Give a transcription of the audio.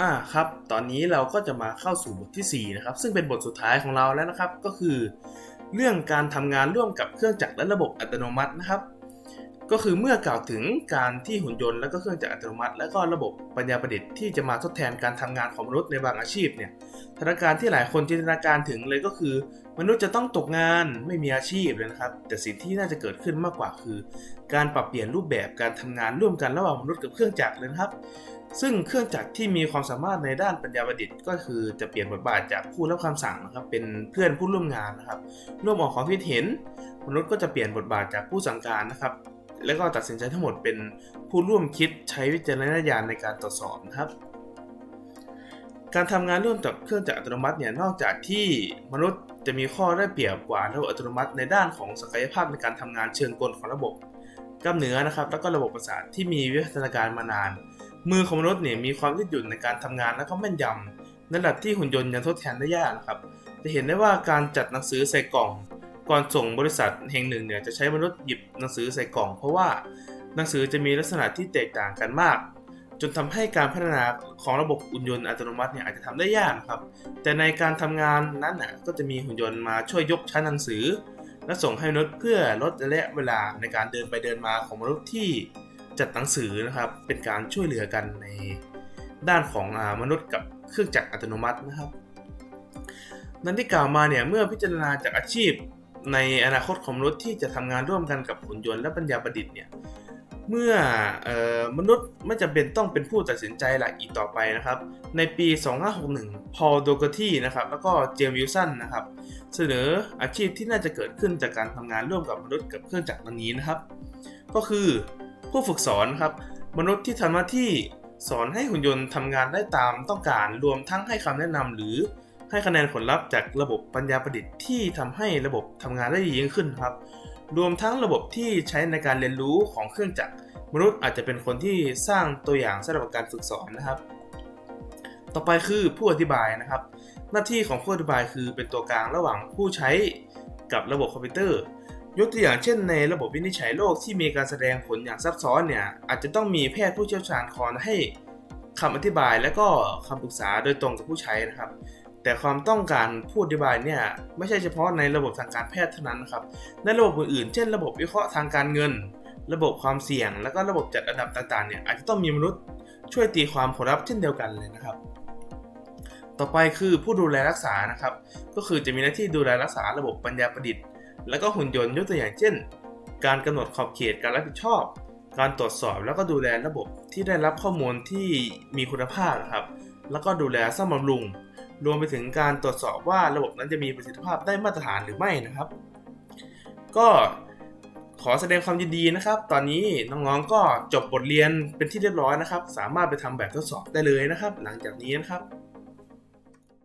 อ่าครับ ตอนนี้เราก็จะมาเข้าสู่บทที่ 4 นะครับ ซึ่งเป็นบทสุดท้ายของเราแล้วนะครับ ก็คือ เรื่องการทำงานร่วมกับเครื่องจักรและระบบอัตโนมัตินะครับ ก็คือเมื่อกล่าวถึงการที่หุ่นยนต์และก็เครื่องจักรอัตโนมัติ และก็ระบบปัญญาประดิษฐ์ที่จะมาทดแทนการทำงานของมนุษย์ในบางอาชีพเนี่ยสถานการณ์ที่หลายคนจินตนาการถึงเลยก็คือ มนุษย์จะต้องตกงานไม่มีอาชีพเลยนะครับ แต่สิ่งที่น่าจะเกิดขึ้นมากกว่าคือ การปรับเปลี่ยนรูปแบบการทำงานร่วมกันระหว่างมนุษย์กับเครื่องจักรเลยนะครับ ซึ่งเครื่องจักรที่มีความสามารถในด้านปัญญาประดิษฐ์ก็คือจะเปลี่ยนบทบาทจากผู้รับคำสั่งนะครับเป็นเพื่อนผู้ร่วมงานนะครับร่วมออกความคิดเห็น มนุษย์ก็จะเปลี่ยนบทบาทจากผู้สั่งการนะครับ แล้วก็ตัดสินใจทั้งหมดเป็นผู้ร่วมคิดใช้วิจารณญาณในการตรวจสอบนะครับ การทำงานร่วมกับเครื่องจักรอัตโนมัติเนี่ยนอกจากที่มนุษย์จะมีข้อได้เปรียบกว่าระบบอัตโนมัติในด้านของศักยภาพในการทำงานเชิงกลของระบบกล้ามเนื้อนะครับ แล้วก็ระบบประสาทที่มีวิวัฒนาการมานาน มือของมนุษย์เนี่ยมีความยืดหยุ่นในการทำงานและก็แม่นยำในระดับที่หุ่นยนต์ยังทดแทนได้ยากนะครับจะเห็นได้ว่าการจัดหนังสือใส่กล่อง ก่อนส่งบริษัทแห่งหนึ่งเนี่ยจะใช้มนุษย์หยิบหนังสือใส่กล่อง เพราะว่าหนังสือจะมีลักษณะที่แตกต่างกันมาก จนทำให้การพัฒนาของระบบหุ่นยนต์อัตโนมัติเนี่ยอาจจะทำได้ยากครับ แต่ในการทำงานนั้นน่ะก็จะมีหุ่นยนต์มาช่วยยกชั้นหนังสือ และส่งให้มนุษย์เพื่อลดระยะเวลาในการเดินไปเดินมาของมนุษย์ที่จัดหนังสือนะครับเป็นการช่วยเหลือกันในด้านของอมนุษย์กับเครื่องจักรอัตโนมัตินะครับ นั้นที่กล่าวมาเนี่ยเมื่อพิจารณาจากอาชีพ ในอนาคตของมนุษย์ที่จะทำงานร่วมกันกับหุ่นยนต์และปัญญาประดิษฐ์เนี่ยเมื่ออมนุษย์ไม่จำเป็นต้องเป็นผู้ตัดสินใจหลักอีกต่อไปนะครับ ในปี 2561 พอลโดกทีนะครับ แล้วก็เจมส์วิลสันนะครับ เสนออาชีพที่น่าจะเกิดขึ้นจากการทำงานร่วมกับมนุษย์กับเครื่องจักรดังนี้นะครับ ก็คือผู้ฝึกสอนครับ มนุษย์ที่ทำหน้าที่สอนให้หุ่นยนต์ทำงานได้ตามต้องการ รวมทั้งให้คำแนะนำหรือ ให้คะแนนผลลัพธ์จากระบบปัญญาประดิษฐ์ที่ทำให้ระบบทำงานได้ดียิ่งขึ้นครับ รวมทั้งระบบที่ใช้ในการเรียนรู้ของเครื่องจักร มนุษย์อาจจะเป็นคนที่สร้างตัวอย่างสำหรับการฝึกสอนนะครับ ต่อไปคือผู้อธิบายนะครับ หน้าที่ของผู้อธิบายคือเป็นตัวกลางระหว่างผู้ใช้กับระบบคอมพิวเตอร์ ยกตัวอย่างเช่น ในระบบวินิจฉัยโรคที่มีการแสดงผลอย่างซับซ้อนเนี่ยอาจจะต้องมีแพทย์ผู้เชี่ยวชาญคอยให้คำอธิบายและก็คำปรึกษาโดยตรงกับผู้ใช้นะครับ แต่ความต้องการผู้อธิบายเนี่ยไม่ใช่เฉพาะในระบบทางการแพทย์เท่านั้นครับ ในระบบอื่นๆ เช่น ระบบวิเคราะห์ทางการเงิน ระบบความเสี่ยง และก็ระบบจัดอันดับต่างๆ เนี่ยอาจจะต้องมีมนุษย์ช่วยตีความผลลัพธ์เช่นเดียวกันเลยนะครับ ต่อไปคือผู้ดูแลรักษานะครับ ก็คือจะมีหน้าที่ดูแลรักษาระบบปัญญาประดิษฐ์ และก็หุ่นยนต์ยกตัวอย่างเช่น การกำหนดขอบเขตการรับผิดชอบ การตรวจสอบแล้วก็ดูแลระบบที่ได้รับข้อมูลที่มีคุณภาพนะครับ แล้วก็ดูแลซ่อมบำรุง รวมไปถึงการตรวจสอบว่าระบบนั้นจะมีประสิทธิภาพได้มาตรฐานหรือไม่นะครับ ก็ขอแสดงความยินดีนะครับ ตอนนี้น้องๆก็จบบทเรียนเป็นที่เรียบร้อยนะครับ สามารถไปทำแบบทดสอบได้เลยนะครับ หลังจากนี้นะครับ